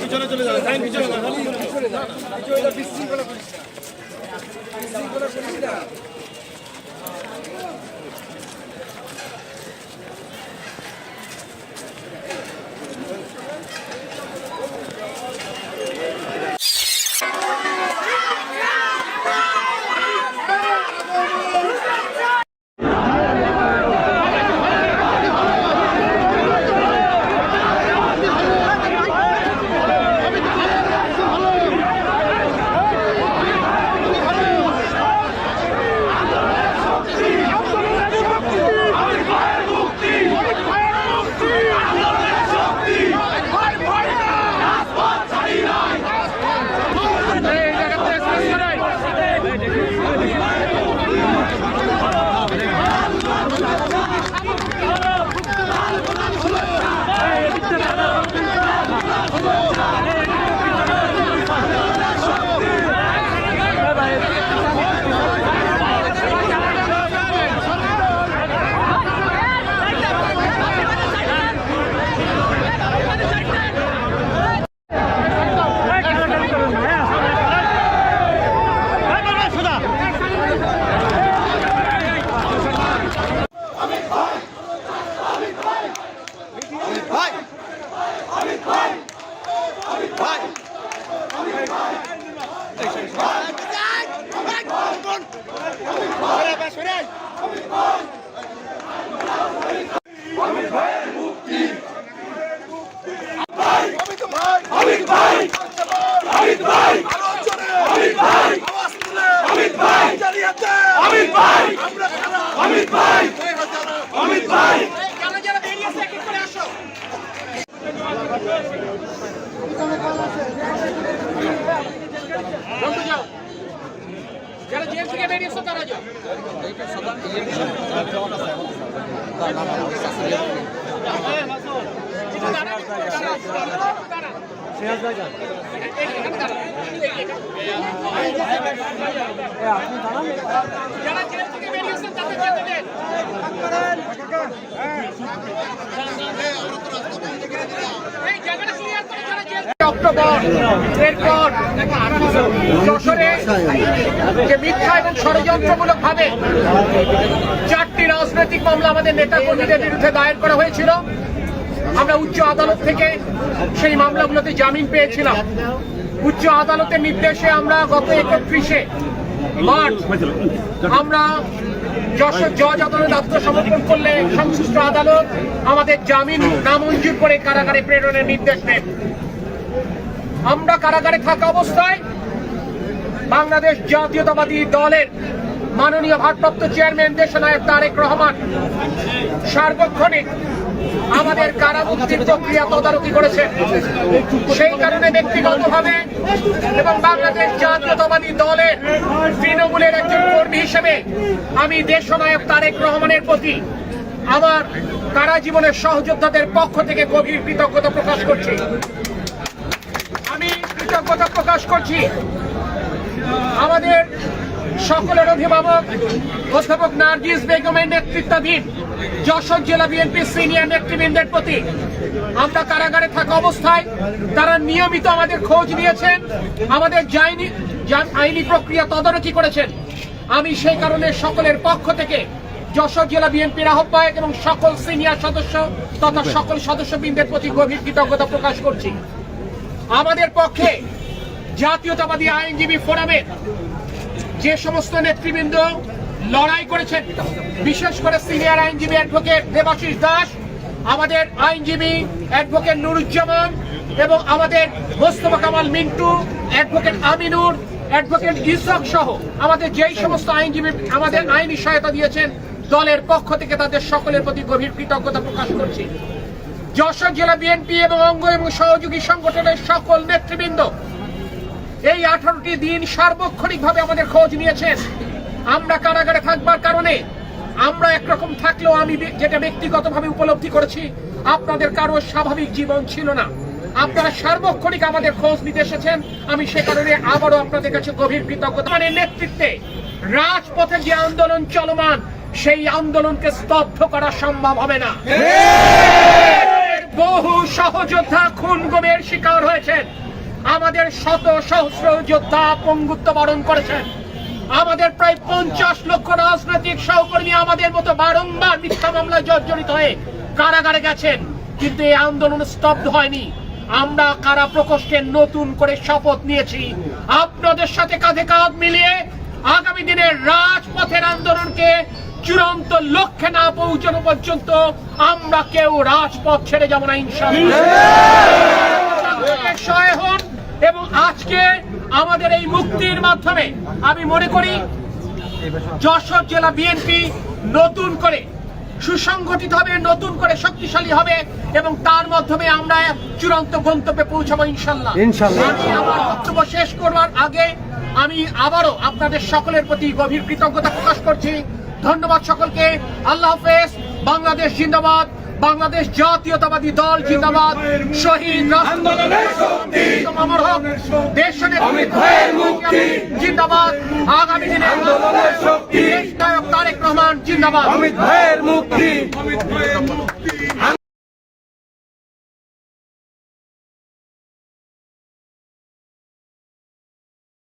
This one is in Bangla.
পিছনে চলে যাবে পিছনে যারা জেল থেকে বেরিয়েছে তারা যাও যারা জেল থেকে বেরিয়েছেন তাদের যেতে দেন এই জায়গাটা ক্লিয়ার করে যারা চারটি রাজনৈতিক মামলা আমাদের নেতা বিরুদ্ধে দায়ের করা হয়েছিল। আমরা উচ্চ আদালত থেকে সেই মামলাগুলোতে জামিন পেয়েছিলাম। উচ্চ আদালতের নির্দেশে আমরা গত একত্রিশে মার্চ আমরা যশোর জজ আদালত আত্মসমর্পণ করলে সংশ্লিষ্ট আদালত আমাদের জামিন নামঞ্জুর করে কারাগারে প্রেরণের নির্দেশ দেন। আমরা কারাগারে থাকা অবস্থায় বাংলাদেশ জাতীয়তাবাদী দলের মাননীয় ভারপ্রাপ্ত চেয়ারম্যান দেশনায়ক তারেক রহমান সার্বক্ষণিক আমাদের কারামুক্তির প্রক্রিয়া তদারকি করেছে সেই কারণে ব্যক্তিগতভাবে এবং বাংলাদেশ জাতীয়তাবাদী দলের তৃণমূলের একজন কর্মী হিসেবে আমি দেশনায়ক তারেক রহমানের প্রতি আমার কারা জীবনের সহযোদ্ধাদের পক্ষ থেকে গভীর কৃতজ্ঞতা প্রকাশ করছি। কৃতজ্ঞতা প্রকাশ করছি। আমাদের সকলের অভিভাবক, অধ্যাপক নার্গিস বেগমের নেতৃত্বাধীন যশোর জেলা বিএনপির সিনিয়র নেতৃবৃন্দের প্রতি আমরা কারাগারে থাকা অবস্থায় তারা নিয়মিত আমাদের খোঁজ নিয়েছেন, আমাদের জা- আইনি প্রক্রিয়া তদারকি করেছেন। আমি সেই কারণে সকলের পক্ষ থেকে যশোর জেলা বিএনপির আহ্বায়ক এবং সকল সিনিয়র সদস্য তথা সকল সদস্যবৃন্দের প্রতি গভীর কৃতজ্ঞতা প্রকাশ করছি। আমাদের পক্ষে জাতীয়তাবাদী আইনজীবী ফোরামের যে সমস্ত নেতৃবৃন্দ লড়াই করেছেন, বিশেষ করে সিনিয়র আইনজীবী অ্যাডভোকেট দেবাশিস দাস, আমাদের আইনজীবী অ্যাডভোকেট নুরুজ্জামান এবং আমাদের মোস্তফা কামাল মিন্টু, অ্যাডভোকেট আমিনুর, অ্যাডভোকেট ইসক সহ আমাদের যেই সমস্ত আইনজীবী, আমাদের আইনি সহায়তা দিয়েছেন, দলের পক্ষ থেকে তাদের সকলের প্রতি গভীর কৃতজ্ঞতা প্রকাশ করছি। যশোর জেলা বিএনপি এবং অঙ্গ এবং সহযোগী সংগঠনের সকল নেতৃবৃন্দ এই আঠারোটি দিন সার্বক্ষণিকভাবে আমাদের খোঁজ নিয়েছেন। আমরা কারাগারে থাকবার কারণে আমরা একরকম থাকলেও আমি যেটা ব্যক্তিগতভাবে উপলব্ধি করেছি, আপনাদের কারও স্বাভাবিক জীবন ছিল না। আপনারা সার্বক্ষণিক আমাদের খোঁজ নিতে এসেছেন। আমি সে কারণে আবারও আপনাদের কাছে গভীর কৃতজ্ঞতা। মানে নেতৃত্বে রাজপথে যে আন্দোলন চলমান, সেই আন্দোলনকে স্তব্ধ করা সম্ভব হবে না। বহু সহযোদ্ধা খুন গুমের শিকার হয়েছেন। আমাদের শত সহস্র যোদ্ধা পঙ্গুত্ব বরণ করেছেন। আমাদের প্রায় পঞ্চাশ লক্ষ রাজনৈতিক সহকর্মী আমাদের মতো বারংবার মিথ্যা মামলায় জর্জরিত হয়ে কারাগারে গেছেন, কিন্তু এই আন্দোলন স্তব্ধ হয়নি। আমরা কারা প্রকোষ্ঠে নতুন করে শপথ নিয়েছি, আপনাদের সাথে কাঁধে কাঁধ মিলিয়ে আগামী দিনের রাজপথের আন্দোলনকে চূড়ান্ত লক্ষ্যে না পৌঁছানো পর্যন্ত আমরা কেউ রাজপথ ছেড়ে যাব না ইনশাল্লাহ হন এবং আজকে আমাদের এই মুক্তির মাধ্যমে আমি মনে করি যশোর জেলা বিএনপি নতুন করে সুসংগঠিত হবে নতুন করে শক্তিশালী হবে এবং তার মাধ্যমে আমরা চূড়ান্ত গন্তব্যে পৌঁছাবো ইনশাল্লাহ ইনশাল্লাহ। আমি আমার বক্তব্য শেষ করবার আগে আমি আবারও আপনাদের সকলের প্রতি গভীর কৃতজ্ঞতা প্রকাশ করছি। ধন্যবাদ সকলকে। আল্লাহ হাফেজ। বাংলাদেশ জিন্দাবাদ। বাংলাদেশ জাতীয়তাবাদী দল জিন্দাবাদ। শহীদ দেশ জিন্দাবাদ। আগামী দিনে তারেক রহমান জিন্দাবাদ। মুক্তি।